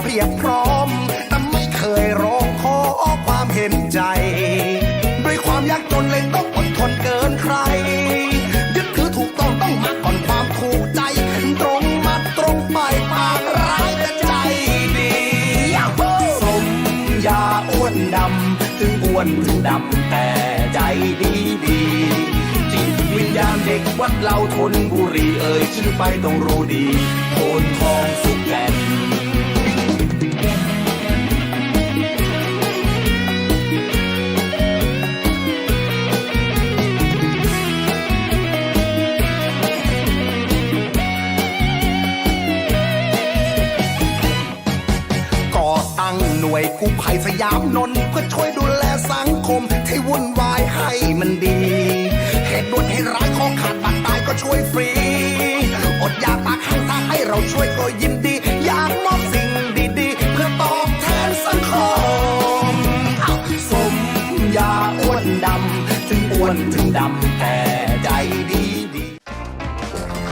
เพียบพร้อม แต่ไม่เคยร้องขอความเห็นใจ ด้วยความยากจนเลยต้องอดทนเกินใคร ยึดถือถูกต้องต้องมาก่อนความถูกใจ ตรงมาตรงไปปากร้ายแต่ใจดีสมยาอ้วนดำ ถึงอ้วนถึงดำแต่ใจดีดีจิตวิญญาณเด็กวัดเราทนบุรีเอ่ยชื่อไปต้องรู้ดีโทนทองสุกแก่ สยามนนท์เพื่อช่วยดูแลสังคมที่วุ่นวายให้มันดี เหตุด่วนเหตุร้ายของขาดบัตรตายก็ช่วยฟรี อดอยากปากข้างทางให้เราช่วยก็ยินดี อยากมอบสิ่งดีๆ เพื่อตอบแทนสังคมสมยาอ้วนดำ ถึงอ้วนถึงดำแต่ใจดีดี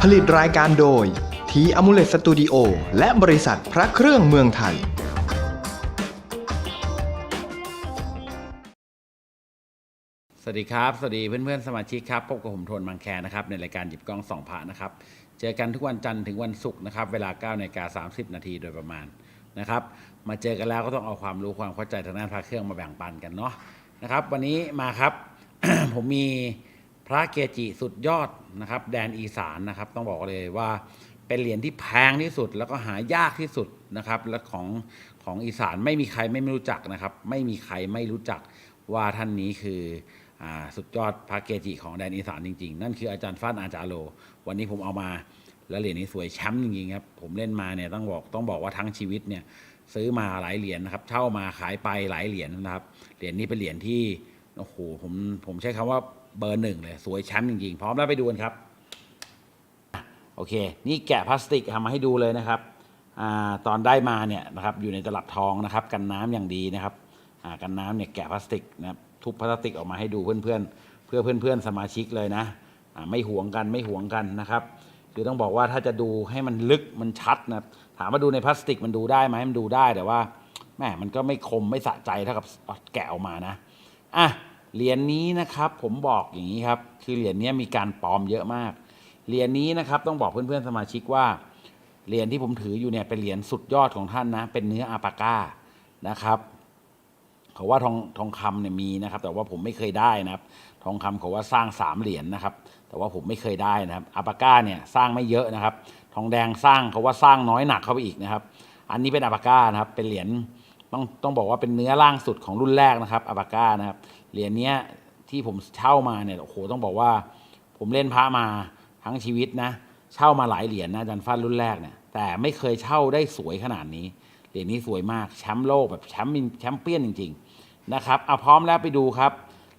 ผลิตรายการโดยทีอมูเลตสตูดิโอและบริษัทพระเครื่องเมืองไทย วัสดีครับ สวัสดีเพื่อนๆสมาชิกครับพบกับผมโทนมังแคนะครับในรายการหยิบกล้องสองพระนะครับ เจอกันทุกวันจันทร์ถึงวันศุกร์นะครับเวลา9นาฬิกา30นาทีโดยประมาณนะครับมาเจอกันแล้วก็ต้องเอาความรู้ความเข้าใจทางด้านพระเครื่องมาแบ่งปันกันเนาะนะครับวันนี้มาครับผมมีพระเกจิสุดยอดนะครับแดนอีสานนะครับต้องบอกเลยว่าเป็นเหรียญที่แพงที่สุด แล้วก็หายากที่สุดนะครับและของของอีสานไม่มีใครไม่รู้จักนะครับ ไม่มีใครไม่รู้จักว่าท่านนี้คือ สุดยอดพระเกจิของแดนอีสานจริง ๆ นั่นคืออาจารย์ฟ้านอาจารย์โล วันนี้ผมเอามาแล้วเหรียญนี้สวยแชมป์จริงๆครับ ผมเล่นมาเนี่ยต้องบอกต้องบอกว่าทั้งชีวิตเนี่ยซื้อมาหลายเหรียญนะครับ เช่ามาขายไปหลายเหรียญนะครับ เหรียญนี้เป็นเหรียญที่โอ้โหผมผมใช้คำว่าเบอร์หนึ่งเลยสวยแชมป์จริงๆ พร้อมแล้วไปดูกันครับโอเค นี่แกะพลาสติกทำมาให้ดูเลยนะครับอาตอนได้มาเนี่ยนะครับอยู่ในตลับทองนะครับ กันน้ำอย่างดีนะครับอ่ากันน้ำเนี่ยแกะพลาสติกนะครับ ทุบพลาสติกออกมาให้ดูเพื่อนๆ เพื่อเพื่อนๆสมาชิกเลยนะไม่หวงกันไม่หวงกันนะครับคือต้องบอกว่าถ้าจะดูให้มันลึกมันชัดนะถามว่าดูในพลาสติกมันดูได้ไหมมันดูได้แต่ว่าแหมมันก็ไม่คมไม่สะใจเท่ากับแกะออกมานะอะเหรียญนี้นะครับผมบอกอย่างนี้ครับคือเหรียญนี้มีการปลอมเยอะมากเหรียญนี้นะครับต้องบอกเพื่อนๆสมาชิกว่าเหรียญที่ผมถืออยู่เนี่ยเป็นเหรียญสุดยอดของท่านนะเป็นเนื้ออาปาก้านะครับ เขาว่าทองทองคำเนี่ยมีนะครับ แต่ว่าผมไม่เคยได้นะครับ ทองคำเขาว่าสร้างสามเหรียญนะครับ แต่ว่าผมไม่เคยได้นะครับอาปาก้าเนี่ยสร้างไม่เยอะนะครับ ทองแดงสร้างเขาว่าสร้างน้อยหนักเข้าไปอีกนะครับ อันนี้เป็นอาปาก้านะครับ เป็นเหรียญต้องต้องบอกว่าเป็นเนื้อล่างสุดของรุ่นแรกนะครับอาปาก้านะครับ เหรียญเนี้ยที่ผมเช่ามาเนี่ยโอ้โหต้องบอกว่า ผมเล่นพระมาทั้งชีวิตนะ เช่ามาหลายเหรียญนะอาจันฟันรุ่นแรกเนี่ยแต่ไม่เคยเช่าได้สวยขนาดนี้ เหรียญนี้สวยมากแชมป์โลกแบบแชมป์แชมเปี้ยนจริง ๆ นะครับเอาพร้อมแล้วไปดูครับ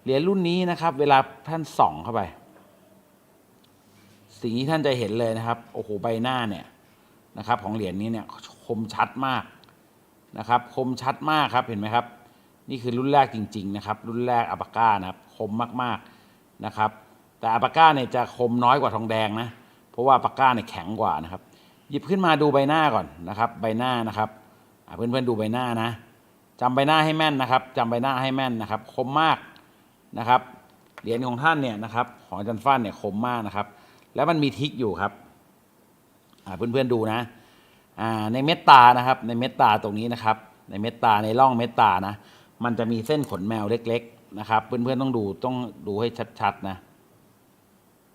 เหรียญรุ่นนี้นะครับ เวลาท่านส่องเข้าไป สิ่งที่ท่านจะเห็นเลยนะครับ โอ้โหใบหน้าเนี่ยนะครับ ของเหรียญนี้เนี่ยคมชัดมากนะครับ คมชัดมากครับเห็นไหมครับ นี่คือรุ่นแรกจริง ๆ นะครับ รุ่นแรกอัปาก้านะครับ คมมากๆนะครับ แต่อัปาก้าเนี่ยจะคมน้อยกว่าทองแดงนะ เพราะว่าอัปก้าเนี่ยแข็งกว่านะครับ หยิบขึ้นมาดูใบหน้าก่อนนะครับ ใบหน้านะครับ เพื่อนๆดูใบหน้านะจำใบหน้าให้แม่นนะครับจำใบหน้าให้แม่นนะครับ คมมากนะครับ เหรียญของท่านเนี่ยนะครับ ของจันฟันเนี่ยคมมากนะครับ แล้วมันมีทิกอยู่ครับเพื่อนๆดูนะในเม็ดตานะครับ ในเม็ดตาตรงนี้นะครับ ในเม็ดตาในร่องเม็ดตานะ มันจะมีเส้นขนแมวเล็ก ๆ นะครับ เพื่อนๆต้องดูต้องดูให้ชัดๆนะ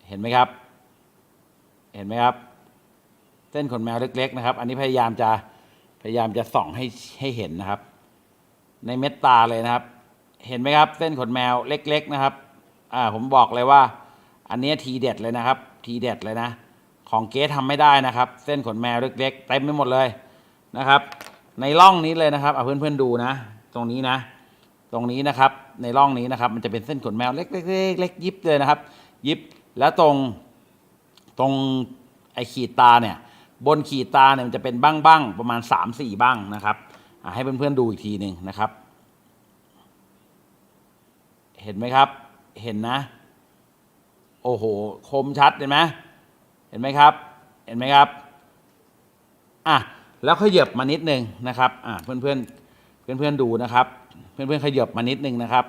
เห็นไหมครับ เห็นไหมครับ เส้นขนแมวเล็ก ๆ นะครับ อันนี้พยายามจะ พยายามจะส่องให้ให้เห็นนะครับ ในเม็ดตาเลยนะครับ เห็นไหมครับ เส้นขนแมวเล็ก ๆนะครับ อ่าผมบอกเลยว่า อันนี้ทีเด็ดเลยนะครับ ทีเด็ดเลยนะ ของเก๊ทำไม่ได้นะครับ เส้นขนแมวเล็กๆเต็มไปหมดเลยนะครับ ในร่องนี้เลยนะครับเอาเพื่อนๆดูนะ ตรงนี้นะ ตรงนี้นะครับ ในร่องนี้นะครับ มันจะเป็นเส้นขนแมวเล็กๆเล็กๆยิบเลยนะครับ ยิบแล้วตรงตรงไอขีดตาเนี่ย บนขีดตาเนี่ยมันจะเป็นบ้างๆประมาณ3ามสี่บ้างนะครับให้เพื่อนๆดูอีกทีหนึ่งนะครับ เห็นไหมครับ เห็นนะ โอ้โห คมชัดเห็นไหมเห็นไหมครับ เห็นไหมครับอะแล้วขยับมานิดนึงนะครับอ่าเพื่อนเพื่อนเพื่อนเพื่อนๆดูนะครับเพื่อนเพื่อนๆขยับมานิดนึงนะครับ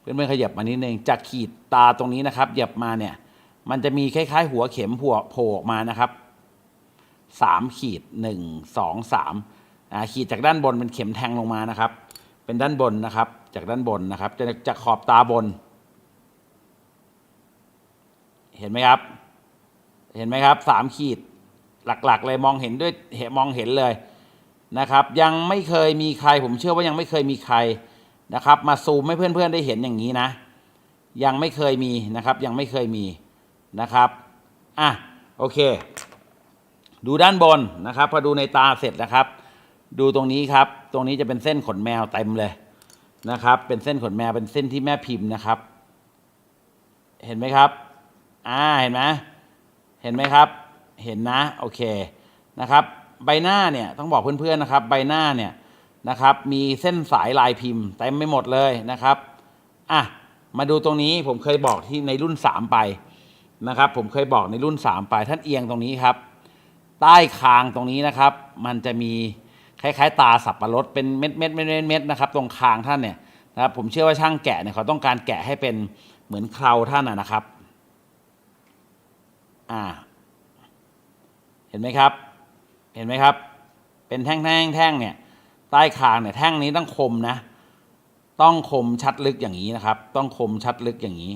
เพื่อนเพื่อนๆขยับมานิดนึงจากขีดตาตรงนี้นะครับหยับมาเนี่ย มันจะมีคล้ายๆ หัวเข็มผัวโผล่ออกมานะครับ สามขีดหนึ่งสองสามอ่าขีดจากด้านบนเป็นเข็มแทงลงมานะครับ เป็นด้านบนนะครับ จากด้านบนนะครับจะจากขอบตาบน เห็นไหมครับ เห็นไหมครับสามขีดหลักๆ เลยมองเห็นด้วยเห็นมองเห็นเลยนะครับ ยังไม่เคยมีใคร ผมเชื่อว่ายังไม่เคยมีใครนะครับ มาซูมให้เพื่อนๆได้เห็นอย่างนี้นะ ยังไม่เคยมีนะครับ ยังไม่เคยมีนะครับ อะ โอเค ดูด้านบนนะครับ พอดูในตาเสร็จนะครับ ดูตรงนี้ครับ ตรงนี้จะเป็นเส้นขนแมวเต็มเลยนะครับ เป็นเส้นขนแมวเป็นเส้นที่แม่พิมพ์นะครับ เห็นไหมครับ อ่าเห็นไหมเห็นไหมครับ เห็นนะโอเคนะครับ ใบหน้าเนี่ยต้องบอกเพื่อนๆนะครับ ใบหน้าเนี่ยนะครับ มีเส้นสายลายพิมพ์เต็มไม่หมดเลยนะครับอะมาดูตรงนี้ผมเคยบอกที่ในรุ่น 3 ไปนะครับ ผมเคยบอกในรุ่น 3 ไปท่านเอียงตรงนี้ครับ ใต้คางตรงนี้นะครับ มันจะมีคล้ายๆ ตาสับปะรดเป็นเม็ดเม็ดเม็ดเม็ดเม็ดนะครับ ตรงคางท่านเนี่ยนะครับผมเชื่อว่าช่างแกะเนี่ยเขาต้องการแกะให้เป็นเหมือนเคราท่านนะนะครับอ่าเห็นไหมครับ เห็นไหมครับ เป็นแท่งแท่งแท่งเนี่ยใต้คางเนี่ยแท่งนี้ต้องคมนะ ต้องคมชัดลึกอย่างนี้นะครับ ต้องคมชัดลึกอย่างนี้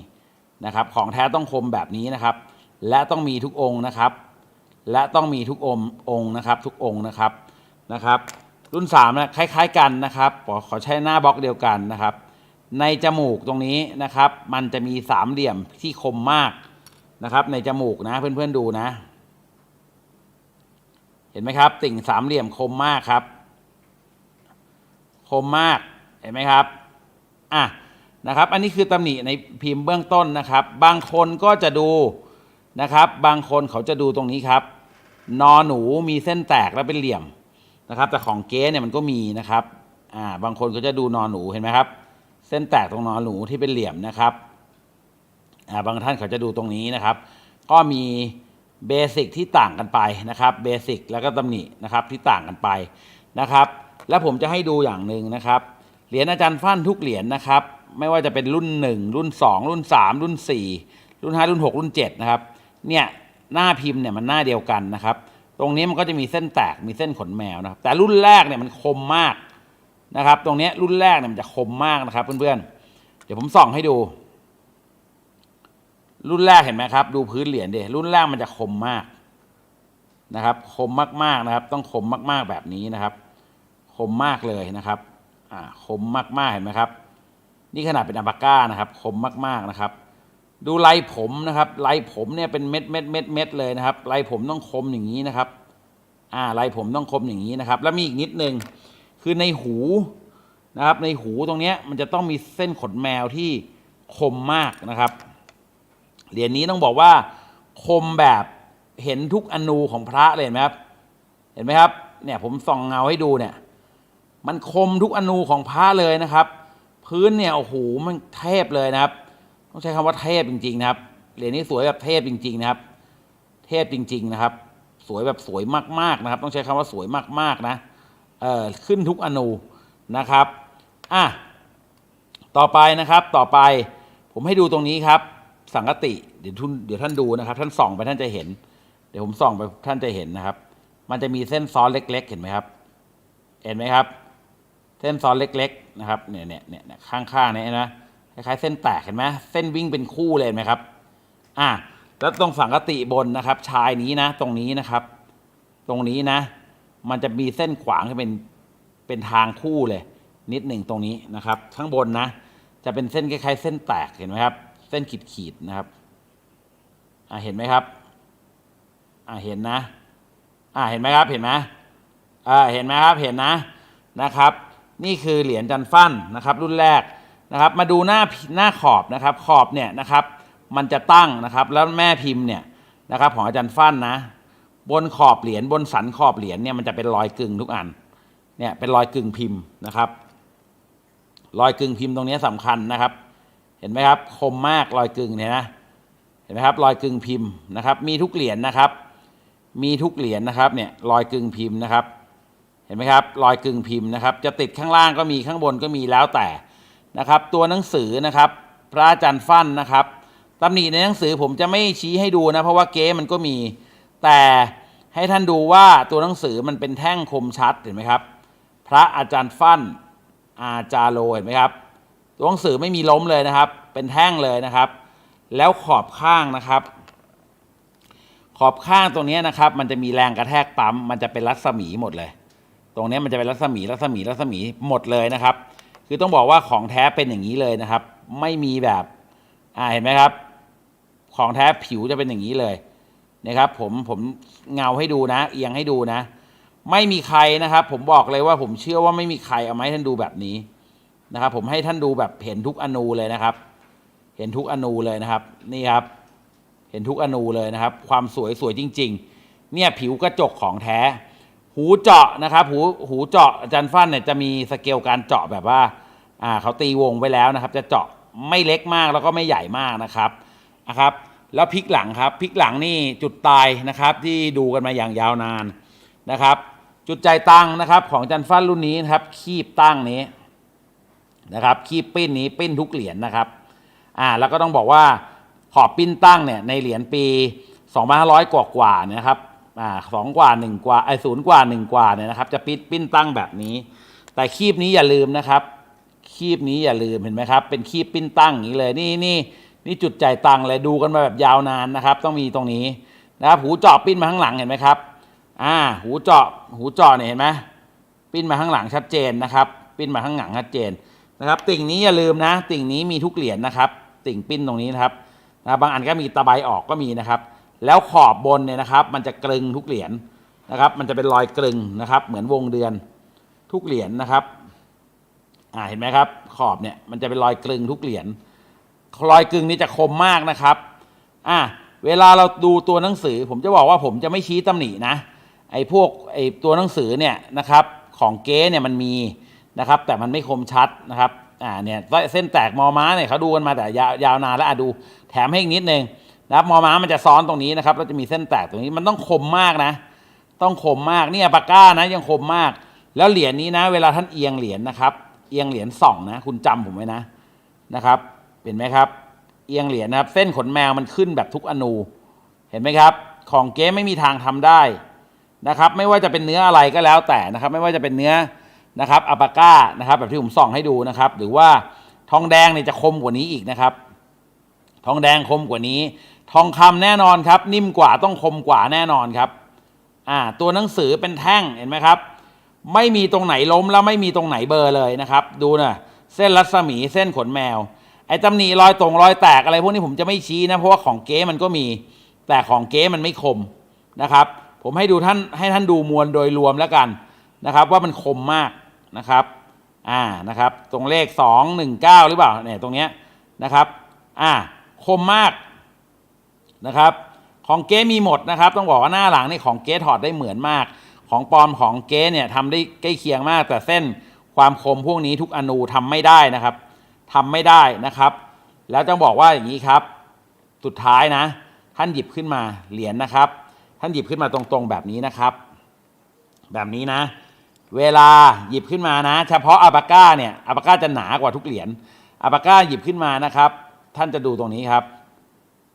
นะครับ ของแท้ต้องคมแบบนี้นะครับ และต้องมีทุกองค์นะครับ และต้องมีทุกองค์องค์นะครับ ทุกองค์นะครับนะครับ รุ่น3นะคล้ายๆกันนะครับขอขอใช้หน้าบล็อกเดียวกันนะครับ ในจมูกตรงนี้นะครับ มันจะมีสามเหลี่ยมที่คมมากนะครับ ในจมูกนะเพื่อนๆดูนะ เห็นไหมครับ ติ่งสามเหลี่ยมคมมากครับ คมมากเห็นไหมครับอะนะครับ อันนี้คือตำหนิในพิมพ์เบื้องต้นนะครับ บางคนก็จะดูนะครับ บางคนเขาจะดูตรงนี้ครับ นอหนูมีเส้นแตกแล้วเป็นเหลี่ยมนะครับ แต่ของเก๊เนี่ยมันก็มีนะครับอ่าบางคนก็จะดูนอหนูเห็นไหมครับ เส้นแตกตรงนอหนูที่เป็นเหลี่ยมนะครับอ่าบางท่านเขาจะดูตรงนี้นะครับ ก็มีเบสิกที่ต่างกันไปนะครับเบสิกแล้วก็ตำหนินะครับที่ต่างกันไปนะครับ แล้วผมจะให้ดูอย่างหนึ่งนะครับเหรียญอาจารย์ฟั่นทุกเหรียญนะครับ ไม่ว่าจะเป็นรุ่น 1 รุ่น 2 รุ่น 3 รุ่น 4 รุ่น 5 รุ่น 6 รุ่น7นะครับเนี่ย หน้าพิมพ์เนี่ยมันหน้าเดียวกันนะครับ ตรงนี้มันก็จะมีเส้นแตกมีเส้นขนแมวนะครับ แต่รุ่นแรกเนี่ยมันคมมากนะครับ ตรงนี้รุ่นแรกเนี่ยมันจะคมมากนะครับ เพื่อนๆ เดี๋ยวผมส่องให้ดู รุ่นแรกเห็นไหมครับ ดูพื้นเหรียญเดรุ่นแรกมันจะคมมากนะครับ คมมากๆนะครับ ต้องคมมากๆแบบนี้นะครับ คมมากเลยนะครับอ่าคมมากๆเห็นไหมครับ นี่ขนาดเป็นอัปาก้านะครับ คมมากๆนะครับ ดูลายผมนะครับลายผมเนี่ยเป็นเม็ดเม็ดเม็ดเม็ดเลยนะครับลายผมต้องคมอย่างนี้นะครับ อ่าลายผมต้องคมอย่างนี้นะครับ แล้วมีอีกนิดนึงคือในหูนะครับ ในหูตรงเนี้ยมันจะต้องมีเส้นขนแมวที่คมมากนะครับเหรียญนี้ต้องบอกว่า คมแบบเห็นทุกอนูของพระเลยเห็นไหมครับ เห็นไหมครับ เนี่ยผมส่องเงาให้ดูเนี่ย มันคมทุกอนูของพระเลยนะครับ พื้นเนี่ยโอ้โหมันเทพเลยนะครับ ต้องใช้คำว่าเทพจริง ๆ นะครับ เหรียญนี้สวยแบบเทพจริง ๆ นะครับ เทพจริง ๆ นะครับ สวยแบบสวยมากๆนะครับ ต้องใช้คำว่าสวยมากๆนะ เออขึ้นทุกอนูนะครับ อะ ต่อไปนะครับ ต่อไป ผมให้ดูตรงนี้ครับ สังกติ เดี๋ยวทุนเดี๋ยวท่านดูนะครับ ท่านส่องไปท่านจะเห็น เดี๋ยวผมส่องไปท่านจะเห็นนะครับ มันจะมีเส้นซ้อนเล็ก ๆ เห็นไหมครับ เห็นไหมครับ เส้นซ้อนเล็ก ๆ นะครับ เนี่ยเนี่ยเนี่ยข้างๆเนี่ยนไหมค ล้ายๆเส้นแตกเห็นไหมเส้นวิ่งเป็นคู่เลยไหมครับอะแล้วตรงสังกติบนนะครับ ชายนี้นะ ตรงนี้นะครับ ตรงนี้นะ มันจะมีเส้นขวางให้เป็นเป็นทางคู่เลย นิดหนึ่งตรงนี้นะครับ ข้างบนนะ จะเป็นเส้นคล้ายๆ เส้นแตกเห็นไหมครับ เส้นขีดๆนะครับอะเห็นไหมครับอะเห็นนะอะเห็นไหมครับเห็นไหมอ่าเห็นไหมครับเห็นนะนะครับ นี่คือเหรียญจันฟั่นนะครับ รุ่นแรก นะครับ มาดูหน้าหน้าขอบนะครับ ขอบเนี่ยนะครับ มันจะตั้งนะครับ แล้วแม่พิมพ์เนี่ยนะครับของอาจารย์ฟั่นนะ บนขอบเหรียญบนสันขอบเหรียญเนี่ยมันจะเป็นรอยกึ่งทุกอัน เนี่ยเป็นรอยกึ่งพิมพ์นะครับ รอยกึ่งพิมพ์ตรงนี้สำคัญนะครับ เห็นไหมครับ คมมากรอยกึ่งเนี่ยนะ เห็นไหมครับ รอยกึ่งพิมพ์นะครับ มีทุกเหรียญนะครับ มีทุกเหรียญนะครับ เนี่ยรอยกึ่งพิมพ์นะครับ เห็นไหมครับ รอยกึ่งพิมพ์นะครับ จะติดข้างล่างก็มีข้างบนก็มีแล้วแต่ นะครับตัวหนังสือนะครับพระอาจารย์ฟั่นนะครับตำหนิในหนังสือผมจะไม่ชี้ให้ดูนะเพราะว่าเก๊มันก็มี แต่ให้ท่านดูว่าตัวหนังสือมันเป็นแท่งคมชัดเห็นไหมครับ พระอาจารย์ฟั่นอาจารโลเห็นไหมครับ ตัวหนังสือไม่มีล้มเลยนะครับ เป็นแท่งเลยนะครับ แล้วขอบข้างนะครับ ขอบข้างตรงนี้นะครับ มันจะมีแรงกระแทกปั๊มมันจะเป็นรัศมีหมดเลย ตรงนี้มันจะเป็นรัศมีรัศมีรัศมีหมดเลยนะครับ คือต้องบอกว่าของแท้เป็นอย่างนี้เลยนะครับ ไม่มีแบบอ่าเห็นไหมครับ ของแท้ผิวจะเป็นอย่างนี้เลยนะครับผมผมเงาให้ดูนะ เอียงให้ดูนะ ไม่มีใครนะครับ ผมบอกเลยว่าผมเชื่อว่าไม่มีใครเอาไม้ท่านดูแบบนี้นะครับ ผมให้ท่านดูแบบเห็นทุกอนูเลยนะครับ เห็นทุกอนูเลยนะครับ นี่ครับ เห็นทุกอนูเลยนะครับ ความสวยสวยจริง ๆ เนี่ยผิวกระจกของแท้ หูเจาะนะครับ หูหูเจาะอาจารย์ฟั่นเนี่ยจะมีสเกลการเจาะแบบว่า อ่าเขาตีวงไว้แล้วนะครับ จะเจาะไม่เล็กมากแล้วก็ไม่ใหญ่มากนะครับนะครับ แล้วพลิกหลังครับพลิกหลังนี่จุดตายนะครับ ที่ดูกันมาอย่างยาวนานนะครับ จุดใจตั้งนะครับ ของจันฟันรุ่นนี้นะครับ คีบตั้งนี้นะครับ คีบปิ้นนี้ปิ้นทุกเหรียญนะครับอ่าแล้วก็ต้องบอกว่าขอบปิ้นตั้งเนี่ยในเหรียญปี2500กว่ากว่าๆเนี่ยนะครับอ่าสองกว่าหนึ่งกว่าไอศูนย์กว่าหนึ่งกว่าเนี่ยนะครับ จะปิ้นปิ้นตั้งแบบนี้ แต่คีบนี้อย่าลืมนะครับ คีบนี้อย่าลืมเห็นไหมครับ เป็นคีบปิ้นตั้งอย่างนี้เลยนี่นี่นี่จุดจ่ายตังค์เลยดูกันมาแบบยาวนานนะครับ ต้องมีตรงนี้นะครับหูเจาะปิ้นมาข้างหลังเห็นไหมครับอ่าหูเจาะหูเจาะเนี่ยเห็นไหมปิ้นมาข้างหลังชัดเจนนะครับ ปิ้นมาข้างหลังชัดเจนนะครับ ติ่งนี้อย่าลืมนะ ติ่งนี้มีทุกเหรียญนะครับ ติ่งปิ้นตรงนี้นะครับนะบางอันก็มีตะไบออกก็มีนะครับ แล้วขอบบนเนี่ยนะครับ มันจะกลึงทุกเหรียญนะครับ มันจะเป็นรอยกลึงนะครับ เหมือนวงเดือนทุกเหรียญนะครับ อ่าเห็นไหมครับ ขอบเนี่ยมันจะเป็นรอยกลึงทุกเหรียญรอยกลึงนี่จะคมมากนะครับอ่าเวลาเราดูตัวหนังสือ ผมจะบอกว่าผมจะไม่ชี้ตำหนินะไอ้พวกไอ้ตัวหนังสือเนี่ยนะครับของเก๊เนี่ยมันมีนะครับ แต่มันไม่คมชัดนะครับอ่าเนี่ยเส้นแตกมอม้าเนี่ยเขาดูกันมาแต่ยาวยาวนานแล้วอะดูแถมให้อีกนิดนึงนะครับมอม้ามันจะซ้อนตรงนี้นะครับแล้วจะมีเส้นแตกตรงนี้มันต้องคมมากนะ ต้องคมมากเนี่ยปากก้านะยังคมมาก แล้วเหรียญนี้นะ เวลาท่านเอียงเหรียญนะครับ เอียงเหรียญส่องนะ คุณจำผมไว้นะนะครับเห็นไหมครับ เอียงเหรียญนะครับ เส้นขนแมวมันขึ้นแบบทุกอนูเห็นไหมครับ ของเก๊ไม่มีทางทำได้นะครับ ไม่ว่าจะเป็นเนื้ออะไรก็แล้วแต่นะครับ ไม่ว่าจะเป็นเนื้อนะครับอัปาก้านะครับ แบบที่ผมส่องให้ดูนะครับ หรือว่าทองแดงเนี่ยจะคมกว่านี้อีกนะครับ ทองแดงคมกว่านี้ ทองคำแน่นอนครับ นิ่มกว่าต้องคมกว่าแน่นอนครับอ่าตัวหนังสือเป็นแท่งเห็นไหมครับ ไม่มีตรงไหนล้มแล้วไม่มีตรงไหนเบอร์เลยนะครับ ดูนะเส้นรัศมีเส้นขนแมว ไอ้ตำหนิรอยตรงรอยแตกอะไรพวกนี้ผมจะไม่ชี้นะเพราะว่าของเก๊มันก็มี แต่ของเก๊มันไม่คมนะครับ ผมให้ดูท่านให้ท่านดูมวลโดยรวมแล้วกันนะครับ ว่ามันคมมากนะครับอ่านะครับ ตรงเลขสองหนึ่งเก้าหรือเปล่าเนี่ยตรงเนี้ยนะครับอ่าคมมากนะครับ ของเก๊มีหมดนะครับ ต้องบอกว่าหน้าหลังนี่ของเก๊ถอดได้เหมือนมาก ของปลอมของเก๊เนี่ยทำได้ใกล้เคียงมาก แต่เส้นความคมพวกนี้ทุกอนูทำไม่ได้นะครับทำไม่ได้นะครับ แล้วต้องบอกว่าอย่างนี้ครับ สุดท้ายนะ ท่านหยิบขึ้นมาเหรียญนะครับ ท่านหยิบขึ้นมาตรงๆแบบนี้นะครับ แบบนี้นะ เวลาหยิบขึ้นมานะ เฉพาะอาบาก้าเนี่ยอาบาก้าจะหนากว่าทุกเหรียญอาบาก้าหยิบขึ้นมานะครับ ท่านจะดูตรงนี้ครับ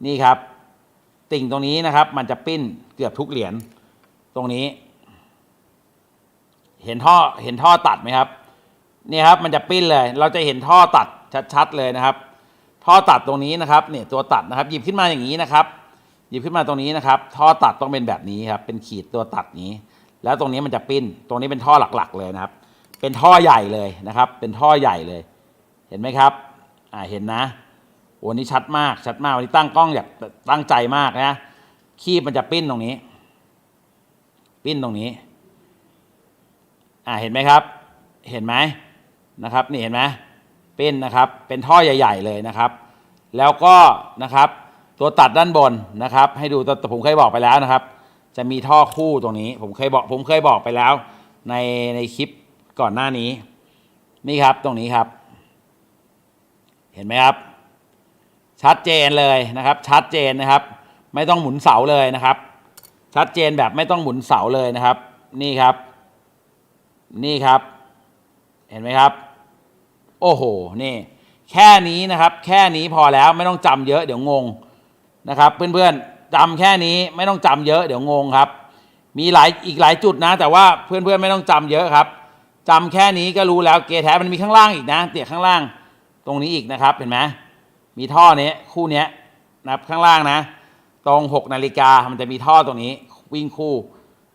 นี่ครับ ติ่งตรงนี้นะครับ มันจะปิ้นเกือบทุกเหรียญตรงนี้ เห็นท่อเห็นท่อตัดไหมครับนี่ครับมันจะปิ้นเลย เราจะเห็นท่อตัดชัดๆเลยนะครับ ท่อตัดตรงนี้นะครับเนี่ยตัวตัดนะครับ หยิบขึ้นมาอย่างนี้นะครับ หยิบขึ้นมาตรงนี้นะครับ ท่อตัดต้องเป็นแบบนี้ครับ เป็นขีดตัวตัดนี้ แล้วตรงนี้มันจะปิ้น ตรงนี้เป็นท่อหลักๆ เลยนะครับ เป็นท่อใหญ่เลยนะครับ เป็นท่อใหญ่เลย เห็นไหมครับอ่าเห็นนะโอ้นี่ชัดมากชัดมากวันนี้ตั้งกล้องแบบตั้งใจมากนะคีบมันจะปิ้นตรงนี้ ปิ้นตรงนี้ อ่าเห็นไหมครับ เห็นไหมนะครับนี่เห็นไหมเป็นนะครับเป็นท่อใหญ่ ๆเลยนะครับ แล้วก็นะครับตัวตัดด้านบนนะครับ ให้ดูแต่ผมเคยบอกไปแล้วนะครับ จะมีท่อคู่ตรงนี้ ผมเคยบอกผมเคยบอกไปแล้ว ในในคลิปก่อนหน้านี้ นี่ครับตรงนี้ครับ เห็นไหมครับ ชัดเจนเลยนะครับ ชัดเจนนะครับ ไม่ต้องหมุนเสาเลยนะครับ ชัดเจนแบบไม่ต้องหมุนเสาเลยนะครับ นี่ครับ นี่ครับ เห็นไหมครับ โอ้โห นี่ แค่นี้นะครับ แค่นี้พอแล้วไม่ต้องจำเยอะเดี๋ยวงงนะครับ เพื่อนๆจำแค่นี้ไม่ต้องจำเยอะเดี๋ยวงงครับ มีหลายอีกหลายจุดนะ แต่ว่าเพื่อนๆไม่ต้องจำเยอะครับจำแค่นี้ก็รู้แล้วเกแท้มันมีข้างล่างอีกนะเตียข้างล่างตรงนี้อีกนะครับเห็นไหมมีท่อนี้คู่เนี้ยนะครับข้างล่างนะ ตรง 6 นาฬิกามันจะมีท่อตรงนี้วิ่งคู่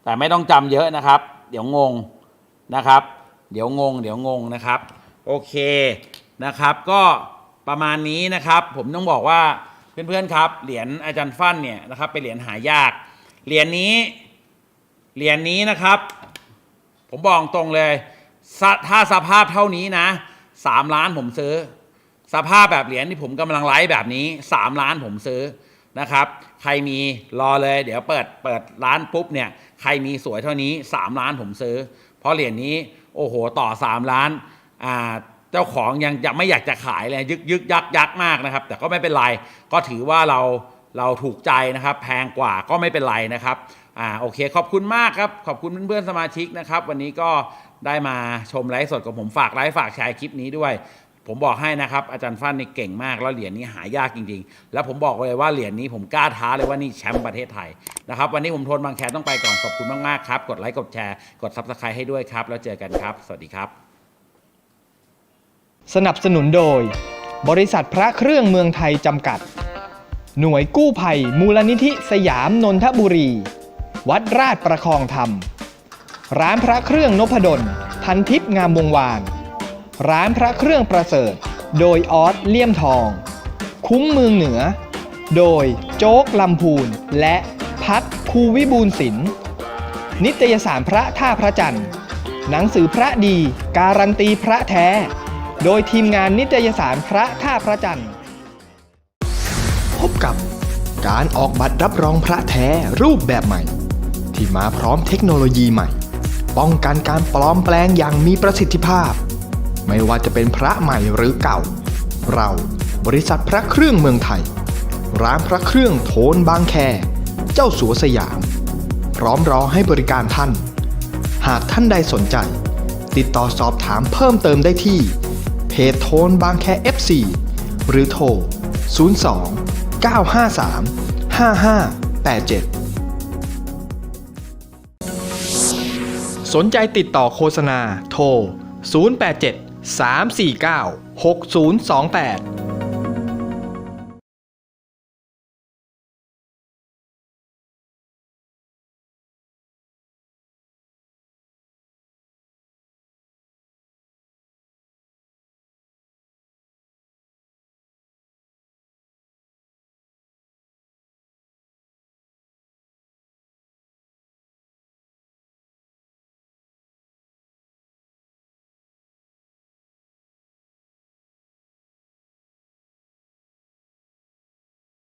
แต่ไม่ต้องจำเยอะนะครับ เดี๋ยวงง นะครับ เดี๋ยวงง เดี๋ยวงงนะครับ โอเคนะครับ ก็ประมาณนี้นะครับ ผมต้องบอกว่าเพื่อนๆครับ เหรียญอาจารย์ฟั่นเนี่ยนะครับเป็นเหรียญหายาก เหรียญนี้ เหรียญนี้นะครับ ผมบอกตรงเลย ถ้าสภาพเท่านี้นะสามล้านผมซื้อ สภาพแบบเหรียญที่ผมกำลังไลฟ์แบบนี้สามล้านผมซื้อนะครับ ใครมีรอเลย เดี๋ยวเปิดเปิดร้านปุ๊บเนี่ย ใครมีสวยเท่านี้สามล้านผมซื้อ เพราะเหรียญนี้โอ้โหต่อสามล้านอ่าเจ้าของยังยังไม่อยากจะขายเลยยึกยึกยักยักมากนะครับ แต่ก็ไม่เป็นไรก็ถือว่าเราเราถูกใจนะครับ แพงกว่าก็ไม่เป็นไรนะครับอ่าโอเคขอบคุณมากครับ ขอบคุณเพื่อนๆสมาชิกนะครับ วันนี้ก็ได้มาชมไลฟ์สดกับผมฝากไลฟ์ฝากแชร์คลิปนี้ด้วย ผมบอกให้นะครับ อาจารย์ฟันนี่เก่งมากแล้วเหรียญนี้หายากจริง ๆ แล้วผมบอกเลยว่าเหรียญนี้ผมกล้าท้าเลยว่านี่แชมป์ประเทศไทยนะครับวันนี้ผมโทนบางแคต้องไปก่อนขอบคุณมากๆครับกดไลค์กดแชร์กดซับสไครต์ให้ด้วยครับ แล้วเจอกันครับ สวัสดีครับ สนับสนุนโดย บริษัทพระเครื่องเมืองไทยจำกัด หน่วยกู้ภัย มูลนิธิสยามนนทบุรี วัดราชประคองธรรม ร้านพระเครื่องนพดลพันทิพย์งามวงวาน ร้านพระเครื่องประเสริฐ โดยออสเลี่ยมทอง คุ้มเมืองเหนือ โดยโจ๊กลำพูน และพัดคูวิบูลศิลป์นิตยสารพระท่าพระจันทร์ หนังสือพระดีการันตีพระแท้ โดยทีมงานนิตยสารพระท่าพระจันทร์ พบกับการออกบัตรรับรองพระแท้รูปแบบใหม่ ที่มาพร้อมเทคโนโลยีใหม่ ป้องกันการปลอมแปลงอย่างมีประสิทธิภาพ ไม่ว่าจะเป็นพระใหม่หรือเก่า เราบริษัทพระเครื่องเมืองไทย ร้านพระเครื่องโทนบางแค เจ้าสัวสยาม พร้อมรอให้บริการท่าน หากท่านใดสนใจ ติดต่อสอบถามเพิ่มเติมได้ที่ เพจโทนบางแค FC หรือโทร 02 953 5587 สนใจติดต่อโฆษณาโทร 087 349 6028